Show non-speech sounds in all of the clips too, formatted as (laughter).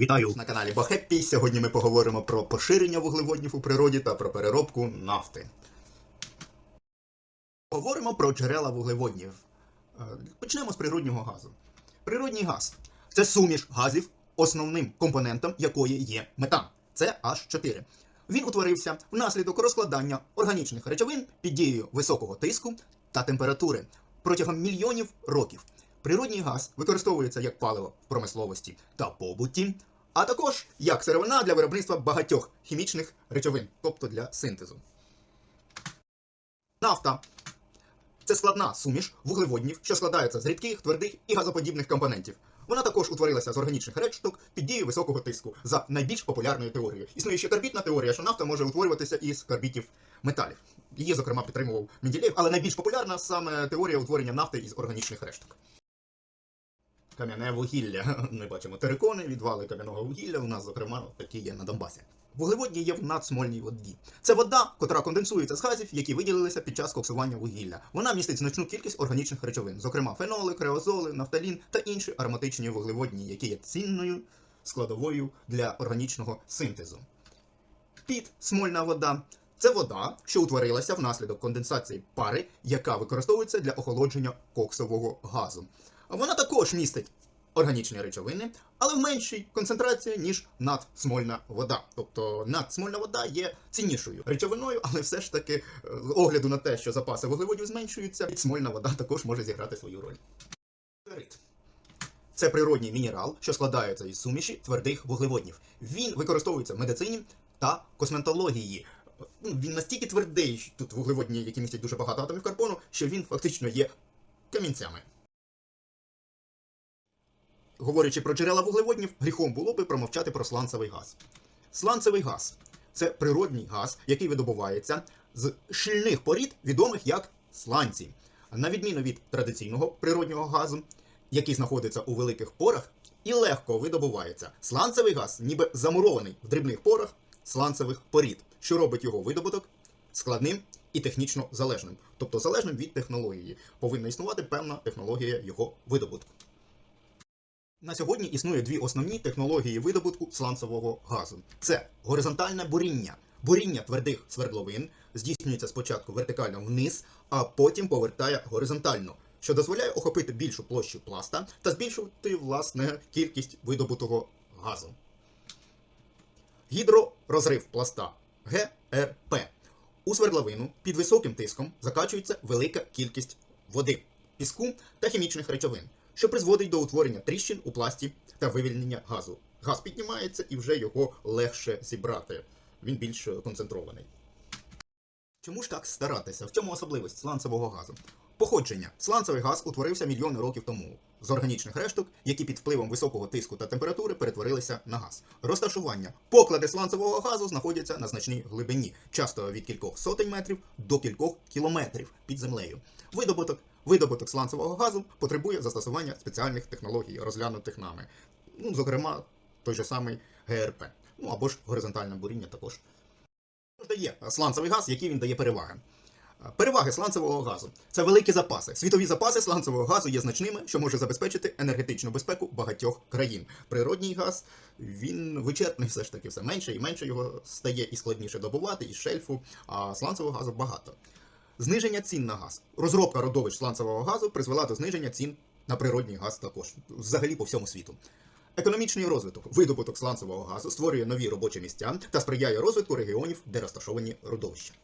Вітаю на каналі Бохеппі. Сьогодні ми поговоримо про поширення вуглеводнів у природі та про переробку нафти. Говоримо про джерела вуглеводнів. Е, Почнемо з природнього газу. Природній газ це суміш газів, основним компонентом якої є метан. Це H4. Він утворився внаслідок розкладання органічних речовин під дією високого тиску та температури протягом мільйонів років. Природній газ використовується як паливо в промисловості та побуті, а також як сировина для виробництва багатьох хімічних речовин, тобто для синтезу. Нафта це складна суміш вуглеводнів, що складається з рідких, твердих і газоподібних компонентів. Вона також утворилася з органічних решток під дією високого тиску за найбільш популярною теорією. Існує ще карбітна теорія, що нафта може утворюватися із карбітів металів. Її, зокрема, підтримував Менделєєв, але найбільш популярна саме теорія утворення нафти із органічних решток. Кам'яне вугілля. (laughs) Ми бачимо терикони, відвали кам'яного вугілля. У нас, зокрема, такі є на Донбасі. Вуглеводні є в надсмольній воді. Це вода, котра конденсується з газів, які виділилися під час коксування вугілля. Вона містить значну кількість органічних речовин, зокрема феноли, креозоли, нафталін та інші ароматичні вуглеводні, які є цінною складовою для органічного синтезу. Підсмольна вода це вода, що утворилася внаслідок конденсації пари, яка використовується для охолодження коксового газу. Вона також містить органічні речовини, але в меншій концентрації, ніж надсмольна вода. Тобто надсмольна вода є ціннішою речовиною, але все ж таки, е, з огляду на те, що запаси вуглеводів зменшуються, підсмольна вода також може зіграти свою роль. Це природній мінерал, що складається із суміші твердих вуглеводнів. Він використовується в медицині та косметології. Ну, Він настільки твердий, що тут вуглеводні, які містять дуже багато атомів карбону, що він фактично є камінцями. Говорячи про джерела вуглеводнів, гріхом було би промовчати про сланцевий газ. Сланцевий газ це природній газ, який видобувається з щільних порід, відомих як сланці. На відміну від традиційного природнього газу, який знаходиться у великих порах і легко видобувається. Сланцевий газ ніби замурований в дрібних порах сланцевих порід, що робить його видобуток складним і технічно залежним, тобто залежним від технології. Повинна існувати певна технологія його видобутку. На сьогодні існує дві основні технології видобутку сланцевого газу: це горизонтальне буріння. Буріння твердих свердловин здійснюється спочатку вертикально вниз, а потім повертає горизонтально, що дозволяє охопити більшу площу пласта та збільшувати власне кількість видобутого газу. Гідророзрив пласта ГРП. У свердловину під високим тиском закачується велика кількість води, піску та хімічних речовин, що призводить до утворення тріщин у пласті та вивільнення газу. Газ піднімається і вже його легше зібрати. Він більш концентрований. Чому ж так старатися? В чому особливість сланцевого газу? Походження. Сланцевий газ утворився мільйони років тому з органічних решток, які під впливом високого тиску та температури перетворилися на газ. Розташування. Поклади сланцевого газу знаходяться на значній глибині, часто від кількох сотень метрів до кількох кілометрів під землею. Видобуток. Видобуток сланцевого газу потребує застосування спеціальних технологій, розглянутих нами. Ну, зокрема, той же самий ГРП. Ну або ж горизонтальне буріння також. Дає сланцевий газ, які він дає переваги? Переваги сланцевого газу це великі запаси. Світові запаси сланцевого газу є значними, що може забезпечити енергетичну безпеку багатьох країн. Природній газ він вичерпний, все ж таки, все менше і менше його стає і складніше добувати, і шельфу, а сланцевого газу багато. Зниження цін на газ. Розробка родовищ сланцевого газу призвела до зниження цін на природній газ також, взагалі по всьому світу. Економічний розвиток, видобуток сланцевого газу створює нові робочі місця та сприяє розвитку регіонів, де розташовані родовища.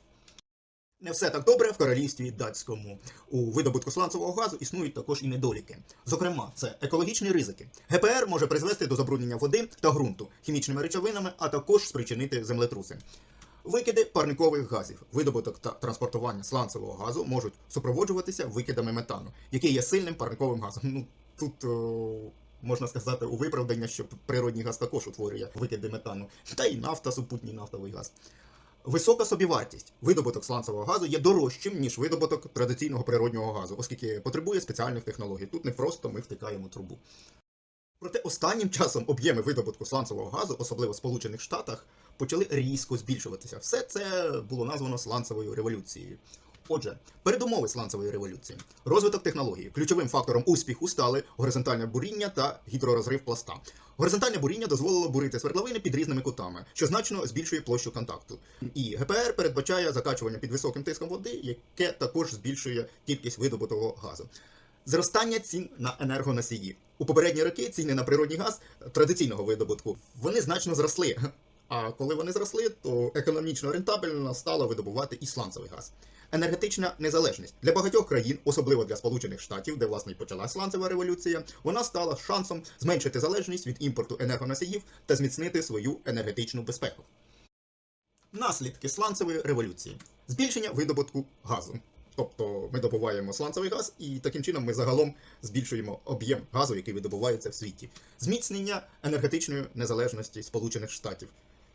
Не все так добре в королівстві датському. У видобутку сланцевого газу існують також і недоліки. Зокрема, це екологічні ризики. ГПР може призвести до забруднення води та ґрунту хімічними речовинами, а також спричинити землетруси. Викиди парникових газів, видобуток та транспортування сланцевого газу можуть супроводжуватися викидами метану, який є сильним парниковим газом. Ну тут о, можна сказати у виправдання, що природній газ також утворює викиди метану, та й нафта, супутній нафтовий газ. Висока собівартість. Видобуток сланцевого газу є дорожчим, ніж видобуток традиційного природнього газу, оскільки потребує спеціальних технологій. Тут не просто ми втикаємо трубу. Проте останнім часом об'єми видобутку сланцевого газу, особливо в Сполучених Штатах, почали різко збільшуватися. Все це було названо сланцевою революцією. Отже, передумови сланцевої революції, розвиток технології. Ключовим фактором успіху стали горизонтальне буріння та гідророзрив пласта. Горизонтальне буріння дозволило бурити свердловини під різними кутами, що значно збільшує площу контакту. І ГПР передбачає закачування під високим тиском води, яке також збільшує кількість видобутого газу. Зростання цін на енергоносії. У попередні роки ціни на природний газ традиційного видобутку вони значно зросли. А коли вони зросли, то економічно рентабельно стало видобувати і сланцевий газ. Енергетична незалежність для багатьох країн, особливо для Сполучених Штатів, де власне і почалась сланцева революція, вона стала шансом зменшити залежність від імпорту енергоносіїв та зміцнити свою енергетичну безпеку. Наслідки сланцевої революції: збільшення видобутку газу. Тобто ми добуваємо сланцевий газ, і таким чином ми загалом збільшуємо об'єм газу, який видобувається в світі. Зміцнення енергетичної незалежності Сполучених Штатів.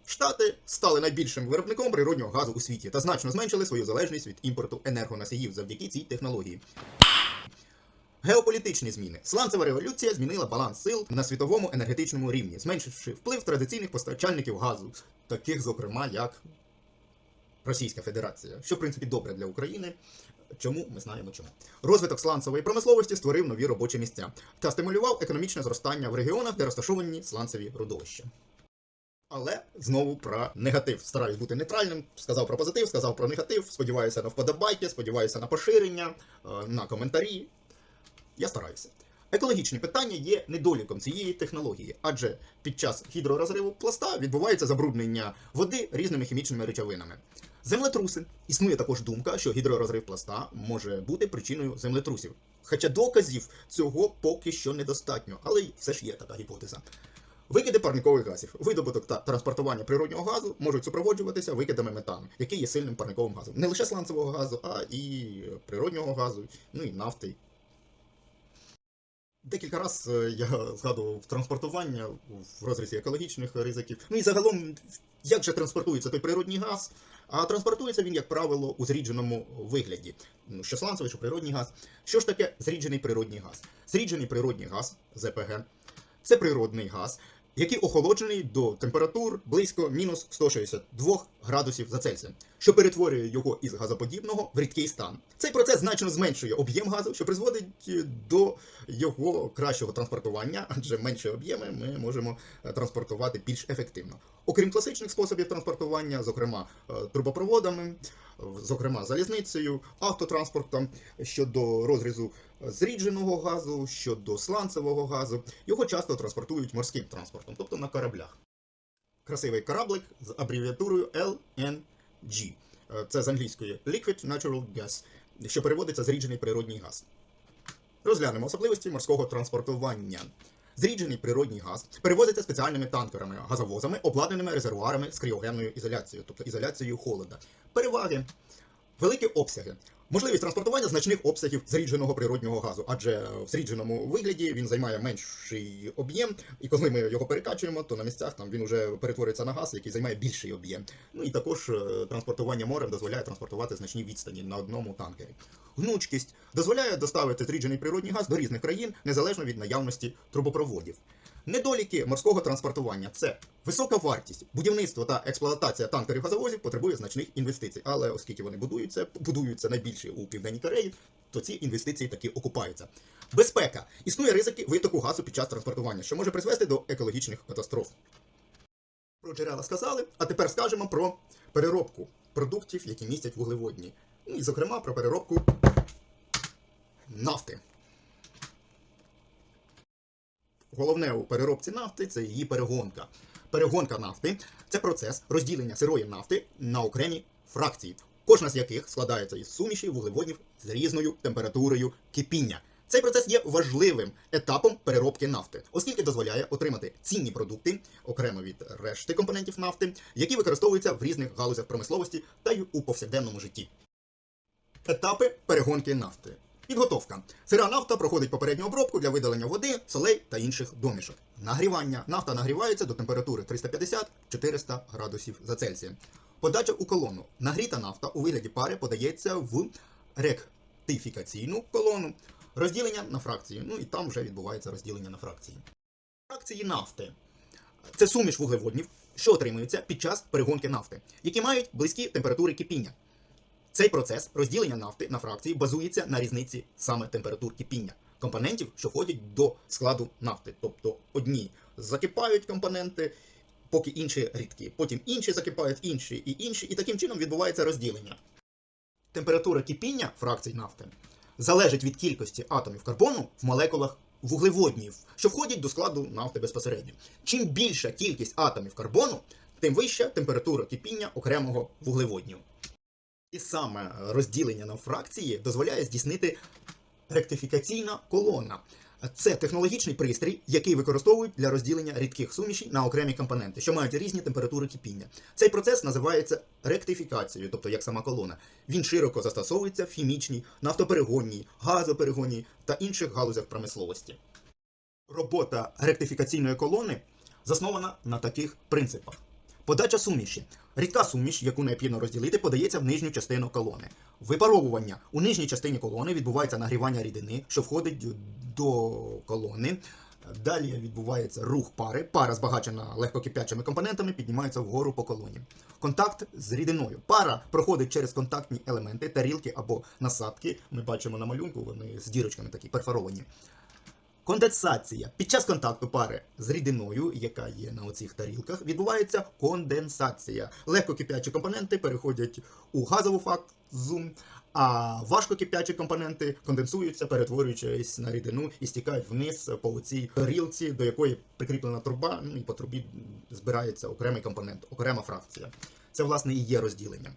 Штати стали найбільшим виробником природнього газу у світі та значно зменшили свою залежність від імпорту енергоносіїв завдяки цій технології. Геополітичні зміни. Сланцева революція змінила баланс сил на світовому енергетичному рівні, зменшивши вплив традиційних постачальників газу, таких, зокрема, як Російська Федерація, що в принципі добре для України. Чому ми знаємо чому? Розвиток сланцевої промисловості створив нові робочі місця та стимулював економічне зростання в регіонах, де розташовані сланцеві родовища. Але знову про негатив. Стараюсь бути нейтральним. Сказав про позитив, сказав про негатив. Сподіваюся на вподобайки, сподіваюся на поширення, е, на коментарі. Я стараюся. Екологічні питання є недоліком цієї технології, адже під час гідророзриву пласта відбувається забруднення води різними хімічними речовинами. Землетруси. Існує також думка, що гідророзрив пласта може бути причиною землетрусів. Хоча доказів цього поки що недостатньо, але все ж є така гіпотеза. Викиди парникових газів, видобуток та транспортування природнього газу можуть супроводжуватися викидами метану, який є сильним парниковим газом. Не лише сланцевого газу, а і природнього газу, ну і нафти. Декілька разів я згадував транспортування в розрізі екологічних ризиків. Ну і загалом, як же транспортується той природний газ? А транспортується він, як правило, у зрідженому вигляді. Ну, що сланцевий, що природний газ. Що ж таке зріджений природний газ? Зріджений природний газ ЗПГ це природний газ, який охолоджений до температур близько мінус 162 градусів за Цельсієм, що перетворює його із газоподібного в рідкий стан. Цей процес значно зменшує об'єм газу, що призводить е, до його кращого транспортування, адже менші об'єми ми можемо е, транспортувати більш ефективно. Окрім класичних способів транспортування, зокрема е, трубопроводами, зокрема залізницею, автотранспортом щодо розрізу зрідженого газу, щодо сланцевого газу, його часто транспортують морським транспортом, тобто на кораблях. Красивий кораблик з абревіатурою LNG. Це з англійської Liquid Natural Gas, що переводиться зріджений природній газ. Розглянемо особливості морського транспортування. Зріджений природній газ перевозиться спеціальними танкерами, газовозами, обладнаними резервуарами з кріогенною ізоляцією, тобто ізоляцією холода. Переваги. Великі обсяги. Можливість транспортування значних обсягів зрідженого природнього газу, адже в зрідженому вигляді він займає менший об'єм, і коли ми його перекачуємо, то на місцях там він вже перетворюється на газ, який займає більший об'єм. Ну і також е, транспортування морем дозволяє транспортувати значні відстані на одному танкері. Гнучкість дозволяє доставити зріджений природний газ до різних країн незалежно від наявності трубопроводів. Недоліки морського транспортування це висока вартість, будівництво та експлуатація танкерів газовозів потребує значних інвестицій. Але оскільки вони будуються, будуються найбільше у південній Кореї, то ці інвестиції таки окупаються. Безпека існує ризики витоку газу під час транспортування, що може призвести до екологічних катастроф. Про джерела сказали, а тепер скажемо про переробку продуктів, які містять вуглеводні. Ну і, зокрема, про переробку нафти. Головне у переробці нафти це її перегонка. Перегонка нафти це процес розділення сирої нафти на окремі фракції, кожна з яких складається із суміші вуглеводнів з різною температурою кипіння. Цей процес є важливим етапом переробки нафти, оскільки дозволяє отримати цінні продукти окремо від решти компонентів нафти, які використовуються в різних галузях промисловості та й у повсякденному житті. Етапи перегонки нафти. Підготовка. Сира нафта проходить попередню обробку для видалення води, солей та інших домішок. Нагрівання. Нафта нагрівається до температури 350-400 градусів за Цельсієм. Подача у колону. Нагріта нафта у вигляді пари подається в ректифікаційну колону. Розділення на фракції. Ну і там вже відбувається розділення на фракції. Фракції нафти. Це суміш вуглеводнів, що отримується під час перегонки нафти, які мають близькі температури кипіння. Цей процес розділення нафти на фракції базується на різниці саме температур кипіння компонентів, що входять до складу нафти. Тобто одні закипають компоненти, поки інші рідкі. Потім інші закипають інші і інші, і таким чином відбувається розділення. Температура кипіння фракцій нафти залежить від кількості атомів карбону в молекулах вуглеводнів, що входять до складу нафти безпосередньо. Чим більша кількість атомів карбону, тим вища температура кипіння окремого вуглеводню. І саме розділення на фракції дозволяє здійснити ректифікаційна колона. Це технологічний пристрій, який використовують для розділення рідких сумішей на окремі компоненти, що мають різні температури кипіння. Цей процес називається ректифікацією, тобто як сама колона. Він широко застосовується в хімічній, нафтоперегонній, газоперегонній та інших галузях промисловості. Робота ректифікаційної колони заснована на таких принципах. Подача суміші. Рідка суміш, яку необхідно розділити, подається в нижню частину колони. Випаровування. У нижній частині колони відбувається нагрівання рідини, що входить до колони. Далі відбувається рух пари. Пара, збагачена легкокип'ячими компонентами, піднімається вгору по колоні. Контакт з рідиною. Пара проходить через контактні елементи, тарілки або насадки. Ми бачимо на малюнку, вони з дірочками такі перфоровані. Конденсація. Під час контакту пари з рідиною, яка є на оцих тарілках, відбувається конденсація. Легкокип'ячі компоненти переходять у газову фазу, а важкокип'ячі компоненти конденсуються, перетворюючись на рідину і стікають вниз по цій тарілці, до якої прикріплена труба, ну і по трубі збирається окремий компонент, окрема фракція. Це, власне, і є розділення.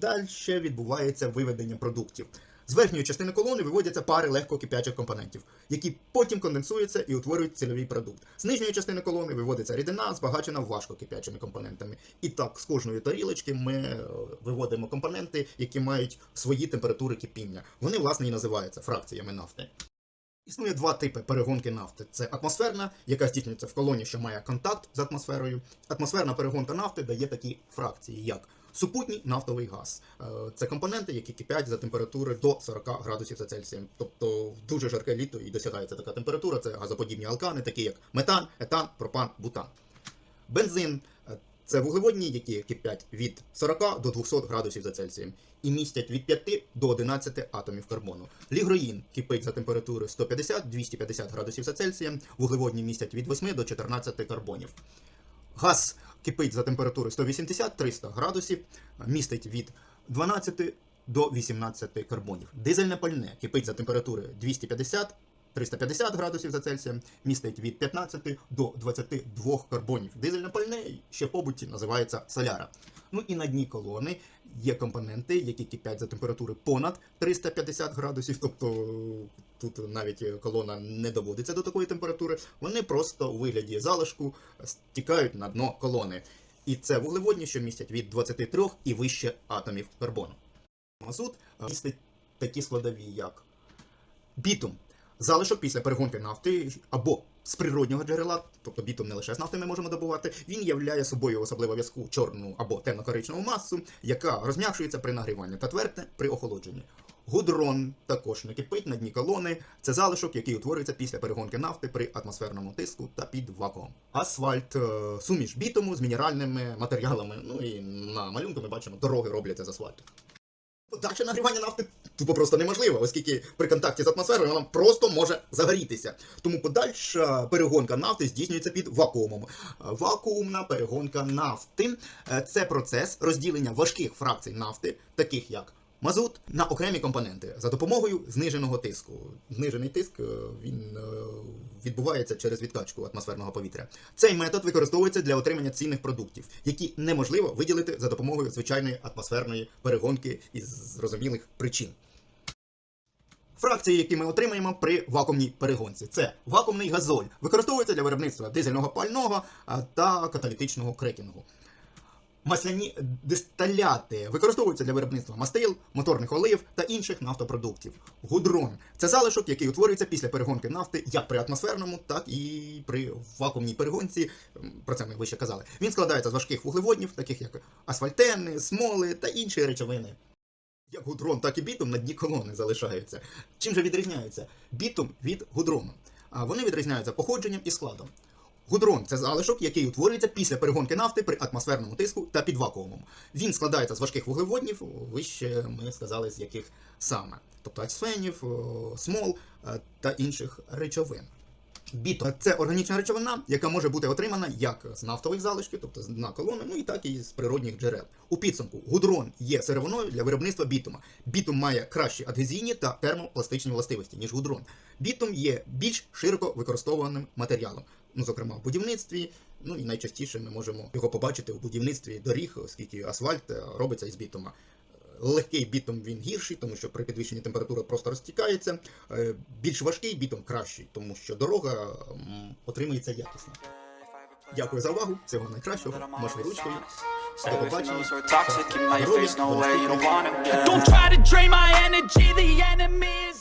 Далі відбувається виведення продуктів. З верхньої частини колони виводяться пари легкокип'ячих компонентів, які потім конденсуються і утворюють цільовий продукт. З нижньої частини колони виводиться рідина, збагачена важкокип'ячими компонентами. І так, з кожної тарілочки ми е, виводимо компоненти, які мають свої температури кипіння. Вони, власне, і називаються фракціями нафти. Існує два типи перегонки нафти: це атмосферна, яка здійснюється в колоні, що має контакт з атмосферою. Атмосферна перегонка нафти дає такі фракції, як супутній нафтовий газ. Е, Це компоненти, які кипять за температури до 40 градусів за Цельсієм. Тобто дуже жарке літо і досягається така температура. Це газоподібні алкани, такі як метан, етан, пропан, бутан. Бензин е, це вуглеводні, які кипять від 40 до 200 градусів за Цельсієм і містять від 5 до 11 атомів карбону. Лігроїн кипить за температури 150-250 градусів за Цельсієм, вуглеводні містять від 8 до 14 карбонів. Газ кипить за температури 180-300 градусів, містить від 12 до 18 карбонів. Дизельне пальне кипить за температури 250 350 градусів за Цельсієм, містить від 15 до 22 карбонів. Дизельне пальне ще побуті називається соляра. Ну і на дні колони є компоненти, які кипять за температури понад 350 градусів, тобто тут навіть колона не доводиться до такої температури. Вони просто у вигляді залишку стікають на дно колони. І це вуглеводні, що містять від 23 і вище атомів карбону. Мазут містить такі складові, як бітум. Залишок після перегонки нафти або з природнього джерела, тобто бітум не лише з нафти ми можемо добувати, він являє собою особливо в'язку чорну або темно-коричневу масу, яка розм'якшується при нагріванні та твердне при охолодженні. Гудрон також не кипить на дні колони. Це залишок, який утворюється після перегонки нафти при атмосферному тиску та під вакуумом. Асфальт е, суміш бітуму з мінеральними матеріалами. Ну і на малюнку ми бачимо, дороги робляться з асфальту. Подача нагрівання нафти тупо просто неможлива, оскільки при контакті з атмосферою вона просто може загорітися. Тому подальша перегонка нафти здійснюється під вакуумом. Вакуумна перегонка нафти е, це процес розділення важких фракцій нафти, таких як мазут, на окремі компоненти за допомогою зниженого тиску. Знижений тиск е, він е, відбувається через відкачку атмосферного повітря. Цей метод використовується для отримання цінних продуктів, які неможливо виділити за допомогою звичайної атмосферної перегонки із зрозумілих причин. Фракції, які ми отримаємо при вакуумній перегонці, це вакуумний газоль, використовується для виробництва дизельного пального та каталітичного крекінгу. Масляні дисталяти використовуються для виробництва мастил, моторних олив та інших нафтопродуктів. Гудрон це залишок, який утворюється після перегонки нафти як при атмосферному, так і при вакуумній перегонці. Про це ми вище казали. Він складається з важких вуглеводнів, таких як асфальтени, смоли та інші речовини. Як гудрон, так і бітум на дні колони залишаються. Чим же відрізняються бітум від гудрону? Вони відрізняються походженням і складом. Гудрон це залишок, який утворюється після перегонки нафти при атмосферному тиску та під вакуумом. Він складається з важких вуглеводнів, вище ми сказали, з яких саме, тобто ацфенів, смол е, та інших речовин. Бітум це органічна речовина, яка може бути отримана як з нафтових залишків, тобто з дна колони, ну і так і з природних джерел. У підсумку гудрон є сировиною для виробництва бітума. Бітум має кращі адгезійні та термопластичні властивості, ніж гудрон. Бітум є більш широко використовуваним матеріалом, ну зокрема в будівництві. Ну і найчастіше ми можемо його побачити у будівництві доріг, оскільки асфальт е, робиться із бітума. Легкий бітум він гірший, тому що при підвищенні температури просто розтікається. Е, Більш важкий бітум кращий, тому що дорога отримується якісно. Дякую за увагу. Всього найкращого. Машою ручкою. До побачення. Don't try to drain my energy, the enemy is